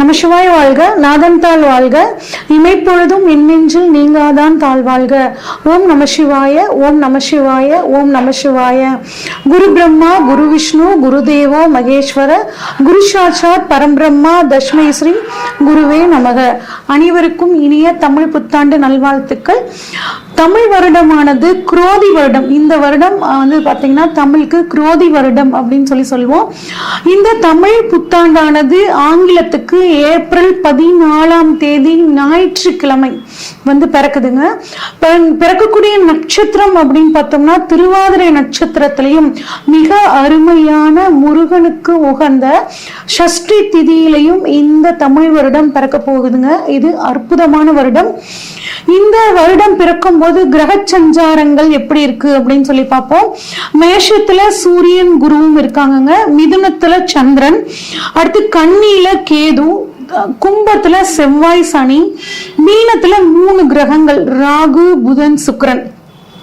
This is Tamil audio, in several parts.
நமசிவாய் வாழ்க நாதன்தாள் வாழ்க. இமைப்பொழுதும் இன்னெஞ்சில் நீங்காதான் தாழ் வாழ்க. ஓம் நமசிவாய ஓம் நமசிவாய ஓம் நமசிவாய. குரு பிரம்மா குரு விஷ்ணு குரு தேவோ மகேஸ்வர குரு சாட்சாத் பரம்பிரம்மா தஷ்மை ஸ்ரீ குருவே நமக. அனைவருக்கும் இனிய தமிழ் புத்தாண்டு நல்வாழ்த்துக்கள். தமிழ் வருடமானது குரோதி வருடம். இந்த வருடம் வந்து பார்த்தீங்கன்னா தமிழுக்கு குரோதி வருடம் அப்படின்னு சொல்லி சொல்லுவோம். இந்த தமிழ் புத்தாண்டானது ஆங்கிலத்துக்கு ஏப்ரல் பதினாலாம் தேதி ஞாயிற்றுக்கிழமை வந்து பிறக்குதுங்க. பிறக்கக்கூடிய நட்சத்திரம் அப்படின்னு பார்த்தோம்னா திருவாதிரை நட்சத்திரத்திலையும் மிக அருமையான முருகனுக்கு உகந்த ஷஷ்டி திதியிலையும் இந்த தமிழ் வருடம் பிறக்க போகுதுங்க. இது அற்புதமான வருடம். இந்த வருடம் பிறக்கும் போது கிரக சஞ்சாரங்கள் எப்படி இருக்கு அப்படின்னு சொல்லி பார்ப்போம். மேஷத்துல சூரியன் குருவும் இருக்காங்கங்க. மிதுனத்துல சந்திரன். அடுத்து கண்ணியில கேது. கும்பத்துல செவ்வாய் சனி. மீனத்துல மூணு கிரகங்கள். ராகு புதன் சுக்கரன்.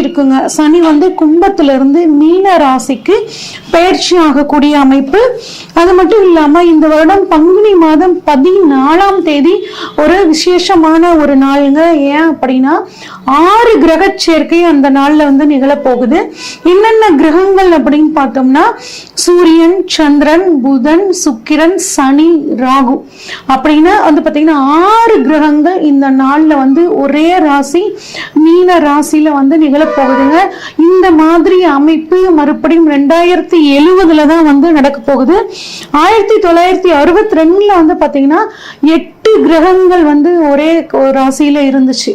இருக்குங்க. சனி வந்து கும்பத்துல இருந்து மீன ராசிக்கு பயிற்சி ஆகக்கூடிய அமைப்பு. அது மட்டும் இல்லாம இந்த வருடம் பங்குனி மாதம் பதினாலாம் தேதி ஒரு விசேஷமான ஒரு நாளுங்க. ஏன் அப்படின்னா ஆறு கிரக சேர்க்கை அந்த நாள்ல வந்து நிகழப்போகுது. என்னென்ன கிரகங்கள் அப்படின்னு பார்த்தோம்னா சூரியன் சந்திரன் புதன் சுக்கிரன் சனி ராகு. அப்படின்னா வந்து பாத்தீங்கன்னா ஆறு கிரகங்கள் இந்த நாள்ல வந்து ஒரே ராசி மீன ராசியில வந்து போகுதுங்க. இந்த மாதிரி அமைப்பு மறுபடியும் ரெண்டாயிரத்தி எழுவதுல தான் வந்து நடக்க போகுது. ஆயிரத்தி தொள்ளாயிரத்தி அறுபத்தி ரெண்டுல வந்து பாத்தீங்கன்னா எட்டு கிரகங்கள் வந்து ஒரே ஒரு ராசியில இருந்துச்சு.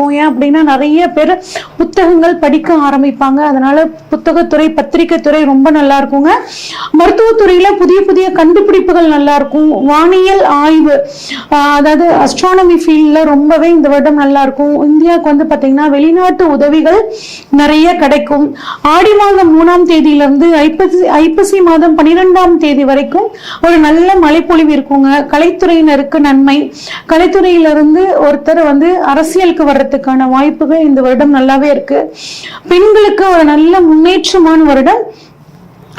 ஏன் அப்படின்னா நிறைய பேர் புத்தகங்கள் படிக்க ஆரம்பிப்பாங்க. அதனால புத்தகத்துறை பத்திரிகை துறை ரொம்ப நல்லா இருக்குங்க. மருத்துவத்துறையில புதிய புதிய கண்டுபிடிப்புகள் நல்லா இருக்கும். வானியல் ஆய்வு அதாவது அஸ்ட்ரானமி ஃபீல்ட்ல ரொம்பவே இந்த வருடம் நல்லா இருக்கும். இந்தியாவுக்கு வந்து பாத்தீங்கன்னா வெளிநாட்டு உதவிகள் நிறைய கிடைக்கும். ஆடி மாதம் மூணாம் தேதியில இருந்து ஐப்பசி ஐப்பசி மாதம் பன்னிரெண்டாம் தேதி வரைக்கும் ஒரு நல்ல மழைப்பொழிவு இருக்குங்க. கலைத்துறையினருக்கு நன்மை. கலைத்துறையிலிருந்து ஒருத்தர் வந்து அரசியலுக்கு வர்றதுக்கான வாய்ப்புகள் இந்த வருடம் நல்லாவே இருக்கு. பெண்களுக்கு ஒரு நல்ல முன்னேற்றமான வருடம்.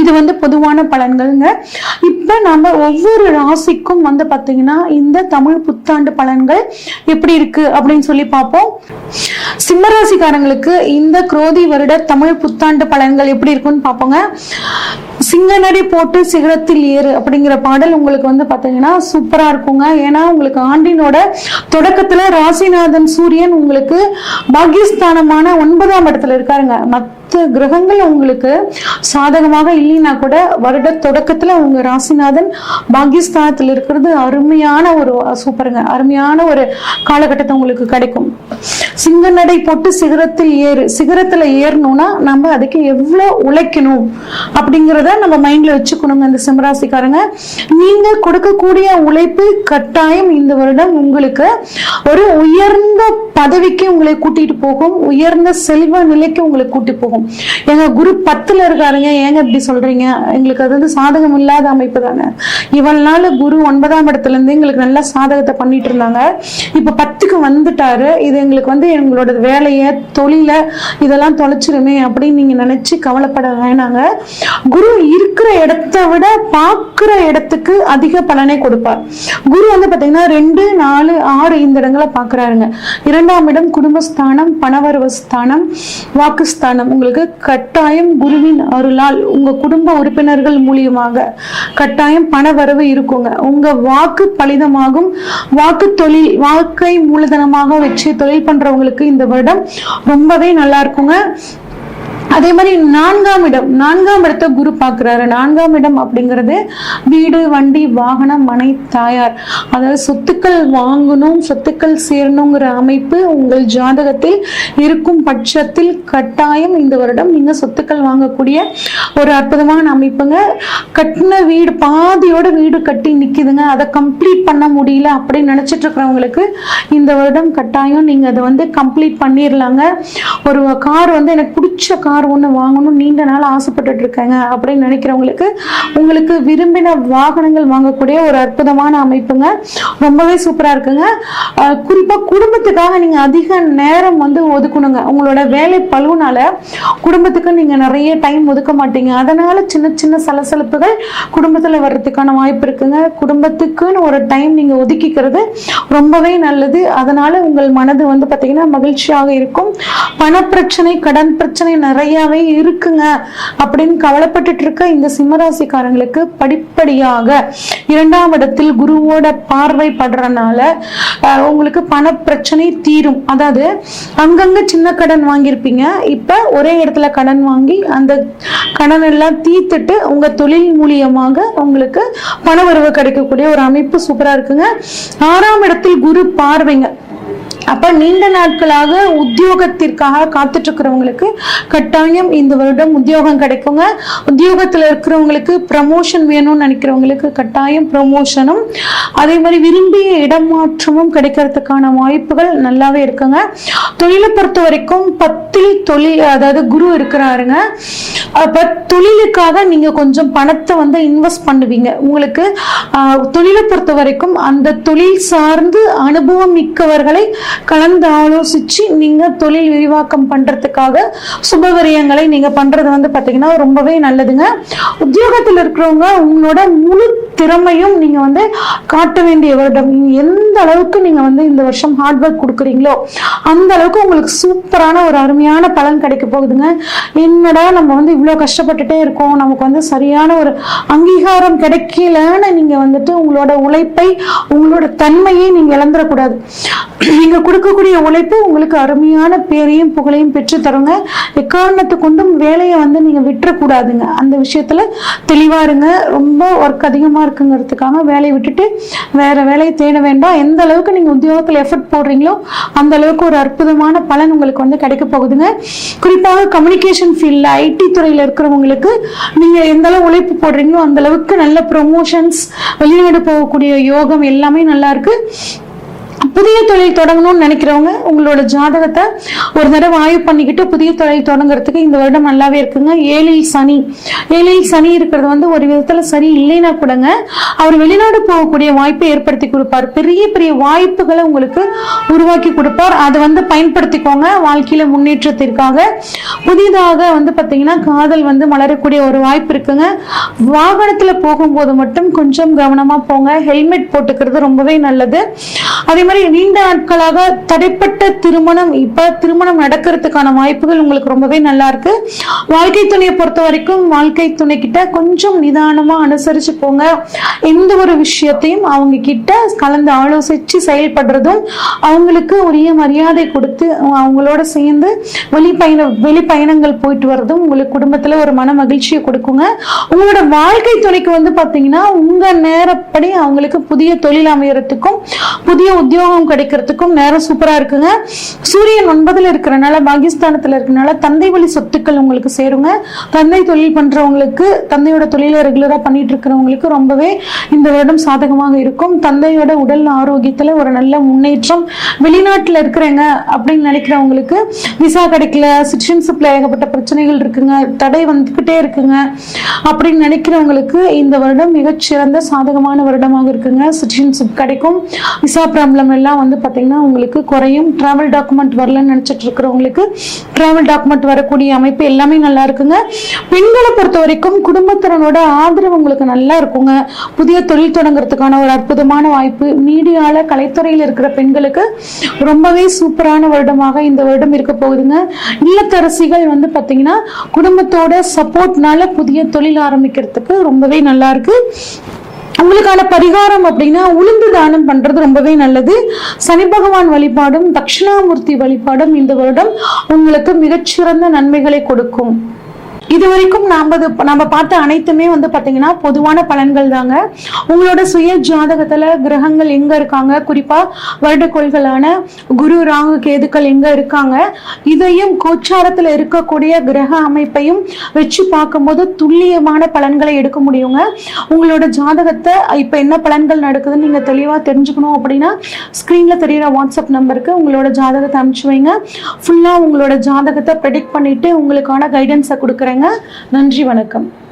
இது வந்து பொதுவான பலன்கள்ங்க. இப்ப நம்ம ஒவ்வொரு ராசிக்கும் வந்து பார்த்தீங்கன்னா இந்த தமிழ் புத்தாண்டு பலன்கள் எப்படி இருக்கு அப்படின்னு சொல்லி பார்ப்போம். சிம்மராசிக்காரங்களுக்கு இந்த குரோதி வருட தமிழ் புத்தாண்டு பலன்கள் எப்படி இருக்குன்னு பார்ப்போங்க. சிங்கநடி போட்டு சிகரத்தில் ஏறு அப்படிங்கிற பாடல் உங்களுக்கு வந்து பாத்தீங்கன்னா சூப்பரா இருக்குங்க. ஏன்னா உங்களுக்கு ஆண்டினோட தொடக்கத்துல ராசிநாதன் சூரியன் உங்களுக்கு பாகிஸ்தானமான ஒன்பதாம் இடத்துல இருக்காருங்க. பத்து கிரகங்கள் உங்களுக்கு சாதகமாக இல்லைன்னா கூட வருட தொடக்கத்துல உங்க ராசிநாதன் பாகிஸ்தானத்தில் இருக்கிறது அருமையான ஒரு சூப்பருங்க அருமையான ஒரு காலகட்டத்தை உங்களுக்கு கிடைக்கும். சிங்க நடை போட்டு சிகரத்தில் ஏறு சிகரத்துல ஏறணும்னா நம்ம அதுக்கு எவ்வளவு உழைக்கணும் அப்படிங்கிறத நம்ம மைண்ட்ல வச்சுக்கணுங்க இந்த சிம்மராசிக்காரங்க. நீங்க கொடுக்கக்கூடிய உழைப்பு கட்டாயம் இந்த வருடம் உங்களுக்கு ஒரு உயர்ந்த பதவிக்கு உங்களை கூட்டிட்டு போகும் உயர்ந்த செல்வ நிலைக்கு உங்களை கூட்டி போகும். எங்க குரு பத்துல இருக்காருங்க. ஏங்க இப்படி சொல்றீங்க? எங்களுக்கு அது வந்து சாதகம் இல்லாத அமைப்பு தானே. இவ்வளவு நாள் குரு ஒன்பதாம் இடத்துல இருந்து எங்களுக்கு நல்ல சாதகத்தை பண்ணிட்டு இருந்தாங்க. இப்ப பத்துக்கு வந்துட்டாரு. இது எங்களுக்கு வந்து எங்களோட வேலையை தொழில இதெல்லாம் தொலைச்சிருமே அப்படின்னு நீங்க நினைச்சு கவலைப்பட வேணாங்க. குரு இருக்கிற இடத்தை விட பாக்குற இடத்துக்கு அதிக பலனை கொடுப்பார். குரு வந்து பாத்தீங்கன்னா ரெண்டு நாலு ஆறு இந்த இடங்களை பாக்குறாருங்க இரண்டாம் இடம் குடும்பஸ்தானம் பணவரவு ஸ்தானம் வாக்குஸ்தானம். உங்களுக்கு கட்டாயம் குருவின் அருளால் உங்க குடும்ப உறுப்பினர்கள் மூலியமாக கட்டாயம் பண வரவு இருக்குங்க. உங்க வாக்கு பலிதமாகும். வாக்கு தொழில் வாக்கை மூலதனமாக வச்சு தொழில் பண்றவங்களுக்கு இந்த வருடம் ரொம்பவே நல்லா இருக்குங்க. அதே மாதிரி நான்காம் இடம் நான்காம் இடத்தை குரு பார்க்கிறாரு. நான்காம் இடம் அப்படிங்கிறது வீடு வண்டி வாகனம் மனை தாயார். அதாவது சொத்துக்கள் வாங்கணும் சொத்துக்கள் சேரணுங்கிற அமைப்பு உங்கள் ஜாதகத்தில் இருக்கும் பட்சத்தில் கட்டாயம் இந்த வருடம் நீங்க சொத்துக்கள் வாங்கக்கூடிய ஒரு அற்புதமான அமைப்புங்க. கட்டின வீடு பாதியோட வீடு கட்டி நிக்குதுங்க. அதை கம்ப்ளீட் பண்ண முடியல அப்படின்னு நினைச்சிட்டு இருக்கிறவங்களுக்கு இந்த வருடம் கட்டாயம் நீங்க அதை வந்து கம்ப்ளீட் பண்ணிடலாங்க ஒரு கார் வந்து எனக்கு பிடிச்ச கார் ஒன்று வாங்கணும்? நீண்ட நாள் ஆசைப்பட்டுட்டு இருக்கேங்க அப்படின்னு நினைக்கிறவங்களுக்கு உங்களுக்கு விரும்பின வாகனங்கள் வாங்கக்கூடிய ஒரு அற்புதமான அமைப்புங்க. ரொம்பவே சூப்பரா இருக்குங்க. குறிப்பாக குறிப்பா குடும்பத்துக்காக நீங்க அதிக நேரம் வந்து ஒதுக்கணுங்க. உங்களோட வேலை பழுவுனால குடும்பத்துக்கு நீங்க நிறைய டைம் ஒதுக்க மாட்டீங்க. அதனால சின்ன சின்ன சலசலப்புகள் குடும்பத்தில் வர்றதுக்கான வாய்ப்பு இருக்குங்க. குடும்பத்துக்குன்னு ஒரு டைம் நீங்க ஒதுக்கிக்கிறது ரொம்பவே நல்லது. அதனால உங்கள் மனது வந்து பார்த்தீங்கன்னா மகிழ்ச்சியாக இருக்கும். பணப்பிரச்சனை கடன் பிரச்சனை நிறைய நிறையவே இருக்குங்க. அப்படின்னு கவலைப்பட்டுட்டு இருக்க இந்த சிம்மராசிக்காரங்களுக்கு படிப்படியாக இரண்டாம் இடத்தில் குருவோட பார்வை படுறனால உங்களுக்கு பண பிரச்சனை தீரும். அதாவது அங்கங்க சின்ன கடன் வாங்கியிருப்பீங்க. இப்ப ஒரே இடத்துல கடன் வாங்கி அந்த கடன் எல்லாம் தீர்த்துட்டு உங்க தொழில் மூலியமாக உங்களுக்கு பண வரவு கிடைக்கக்கூடிய ஒரு அமைப்பு சூப்பரா இருக்குங்க. ஆறாம் இடத்தில் குரு பார்வைங்க. அப்ப நீண்ட நாட்களாக உத்தியோகத்திற்காக காத்துட்டு இருக்கிறவங்களுக்கு கட்டாயம் இந்த வருடம் உத்தியோகம் கிடைக்குங்க. உத்தியோகத்துல இருக்கிறவங்களுக்கு ப்ரமோஷன் வேணும்னு நினைக்கிறவங்களுக்கு கட்டாயம் ப்ரமோஷனும் அதே மாதிரி விரும்பிய இடமாற்றமும் கிடைக்கிறதுக்கான வாய்ப்புகள் நல்லாவே இருக்குங்க. தொழிலை பொறுத்த வரைக்கும் பத்தில் தொழில் அதாவது குரு இருக்கிறாருங்க. அப்ப தொழிலுக்காக நீங்க கொஞ்சம் பணத்தை வந்து இன்வெஸ்ட் பண்ணுவீங்க. உங்களுக்கு ஆஹ், தொழிலை பொறுத்த வரைக்கும் அந்த தொழில் சார்ந்து அனுபவம் மிக்கவர்களை கலந்து ஆலோசிச்சு நீங்க தொழில் விரிவாக்கம் பண்றதுக்காக சுபவரியங்களை நீங்க பண்றது வந்து பாத்தீங்கன்னா ரொம்பவே நல்லதுங்க. உத்தியோகத்தில் இருக்கிறவங்க உங்களோட முழு திறமையும் நீங்க வந்து காட்ட வேண்டிய வருடம். எந்த அளவுக்கு நீங்க வந்து இந்த வருஷம் ஹார்ட் ஒர்க் கொடுக்குறீங்களோ அந்த அளவுக்கு உங்களுக்கு சூப்பரான ஒரு அருமையான பலன் கிடைக்க போகுதுங்க. என்னடா நம்ம வந்து இவ்வளோ கஷ்டப்பட்டுட்டே இருக்கோம். நமக்கு வந்து சரியான ஒரு அங்கீகாரம் கிடைக்கலன்னு நீங்க வந்துட்டு உங்களோட உழைப்பை உங்களோட தன்மையை நீங்க இழந்துடக்கூடாது கொடுக்கக்கூடிய உழைப்பு உங்களுக்கு அருமையான பேரையும் புகழையும் பெற்று தருங்க. எக்காரணத்தை கொண்டும் வேலையை வந்து நீங்க விட்டுறக்கூடாதுங்க. அந்த விஷயத்துல தெளிவா இருங்க. ரொம்ப ஒர்க் அதிகமா இருக்குங்கிறதுக்காக வேலையை விட்டுட்டு வேற வேலையை தேட வேண்டாம். எந்த அளவுக்கு நீங்க உத்தியோகத்துல எஃபர்ட் போடுறீங்களோ அந்த அளவுக்கு ஒரு அற்புதமான பலன் உங்களுக்கு வந்து கிடைக்க போகுதுங்க. குறிப்பாக கம்யூனிகேஷன் ஃபீல்ட்ல ஐடி துறையில இருக்கிறவங்களுக்கு நீங்க எந்த அளவு உழைப்பு போடுறீங்களோ அந்த அளவுக்கு நல்ல ப்ரொமோஷன்ஸ் வெளிநாடு போகக்கூடிய யோகம் எல்லாமே நல்லா இருக்கு. புதிய தொழில் தொடங்கணும்னு நினைக்கிறவங்க உங்களோட ஜாதகத்தை ஒரு தடவை ஆய்வு பண்ணிக்கிட்டு புதிய தொழில் தொடங்குறதுக்கு இந்த வருடம் நல்லாவே இருக்குங்க. ஏழில் சனி. ஏழில் சனி இருக்கிறது வந்து ஒரு விதத்துல சரி இல்லைன்னா கூடங்க அவர் வெளிநாடு போகக்கூடிய வாய்ப்பை ஏற்படுத்தி கொடுப்பார். பெரிய பெரிய வாய்ப்புகளை உங்களுக்கு உருவாக்கி கொடுப்பார். அதை வந்து பயன்படுத்திக்கோங்க. வாழ்க்கையில முன்னேற்றத்திற்காக. புதிதாக வந்து பாத்தீங்கன்னா காதல் வந்து மலரக்கூடிய ஒரு வாய்ப்பு இருக்குங்க. வாகனத்துல போகும்போது மட்டும் கொஞ்சம் கவனமா போங்க. ஹெல்மெட் போட்டுக்கிறது ரொம்பவே நல்லது. அதே மாதிரி நீண்ட நாட்களாக தடைப்பட்ட திருமணம் இப்ப திருமணம் நடக்கிறதுக்கான வாய்ப்புகள் உங்களுக்கு ரொம்பவே நல்லா இருக்கு. வாழ்க்கை துணையை பொறுத்த வரைக்கும் வாழ்க்கை துணை கிட்ட கொஞ்சம் நிதானமா அனுசரிச்சு போங்க. எந்த ஒரு விஷயத்தையும் அவங்க கிட்ட கலந்து ஆலோசிச்சு செயல்படுறதும் அவங்களுக்கு உரிய மரியாதை கொடுத்து அவங்களோட சேர்ந்து வெளி வெளிப்பயணங்கள் வெளி பயணங்கள் போயிட்டு வர்றதும் உங்களுக்கு குடும்பத்துல ஒரு மன மகிழ்ச்சியை கொடுக்குங்க. உங்களோட வாழ்க்கை துணைக்கு வந்து பாத்தீங்கன்னா உங்க நேரப்படி அவங்களுக்கு புதிய தொழில் அமையறதுக்கும் புதிய உத்தியோகம் கிடைக்கிறதுக்கும் நேரம் சூப்பரா இருக்குங்க. சூரியன் ஒன்பதுல இருக்கிறனால பாகிஸ்தானத்துல இருக்கிறனால தந்தை வழி சொத்துக்கள் உங்களுக்கு சேருங்க. தந்தை தொழில் பண்றவங்களுக்கு தந்தையோட தொழிலை ரெகுலரா பண்ணிட்டு இருக்கிறவங்களுக்கு ரொம்பவே இந்த வருடம் சாதகமாக இருக்கும். தந்தையோட உடல் ஆரோக்கியத்துல ஒரு நல்ல முன்னேற்றம் வெளிநாட்டுல இருக்கிறேங்க அப்படின்னு நினைக்கிறவங்களுக்கு விசா கிடைக்கல சிட்டிசன்ஷிப்ல ஏகப்பட்ட பிரச்சனைகள் இருக்குங்க தடை வந்துகிட்டே இருக்குங்க அப்படின்னு நினைக்கிறவங்களுக்கு இந்த வருடம் மிகச்சிறந்த சாதகமான வருடமாக இருக்குங்க. சிட்டிசன்ஷிப் கிடைக்கும். விசா ப்ராப்ளம் எல்லாம் வந்து பாத்தீங்கன்னா உங்களுக்கு குறையும். டிராவல் டாக்குமெண்ட் வரலன்னு நினைச்சிட்டு இருக்கிறவங்களுக்கு டிராவல் டாக்குமெண்ட் வரக்கூடிய அமைப்பு எல்லாமே நல்லா இருக்குங்க. பெண்களை பொறுத்த வரைக்கும் குடும்பத்தினரோட ஆதரவு உங்களுக்கு நல்லா இருக்குங்க. புதிய தொழில் தொடங்குறதுக்கான ஒரு அற்புதமான வாய்ப்பு. மீடியால கலைத்துறையில் இருக்கிற பெண்களுக்கு ரொம்பவே சூப்பரான வருடமாக இந்த வருடம் இருக்க போகுதுங்க. இல்லத்தரசிகள் வந்து பாத்தீங்கன்னா குடும்பத்தோட சப்போர்ட்னால புதிய தொழில் ஆரம்பிக்கிறதுக்கு ரொம்பவே நல்லா இருக்கு. உங்களுக்கான பரிகாரம் அப்படின்னா உளுந்து தானம் பண்றது ரொம்பவே நல்லது. சனி பகவான் வழிபாடும் தட்சிணாமூர்த்தி வழிபாடும் இந்த வருடம் உங்களுக்கு மிகச்சிறந்த நன்மைகளை கொடுக்கும். இது வரைக்கும் நாம நம்ம பார்த்த அனைத்துமே வந்து பாத்தீங்கன்னா பொதுவான பலன்கள் தாங்க. உங்களோட சுய ஜாதகத்துல கிரகங்கள் எங்க இருக்காங்க? குறிப்பா வருடக்கோள்களான குரு ராகு கேதுக்கள் எங்க இருக்காங்க? இதையும் கோச்சாரத்துல இருக்கக்கூடிய கிரக அமைப்பையும் வச்சு பார்க்கும்போது துல்லியமான பலன்களை எடுக்க முடியுங்க. உங்களோட ஜாதகத்தை இப்ப என்ன பலன்கள் நடக்குதுன்னு நீங்க தெளிவா தெரிஞ்சுக்கணும் அப்படின்னா ஸ்கிரீன்ல தெரியுற வாட்ஸ்அப் நம்பருக்கு உங்களோட ஜாதகத்தை அனுப்பிச்சு வைங்க. ஃபுல்லா உங்களோட ஜாதகத்தை ப்ரெடிக்ட் பண்ணிட்டு உங்களுக்கான கைடன்ஸை கொடுக்குறேங்க. நன்றி வணக்கம்.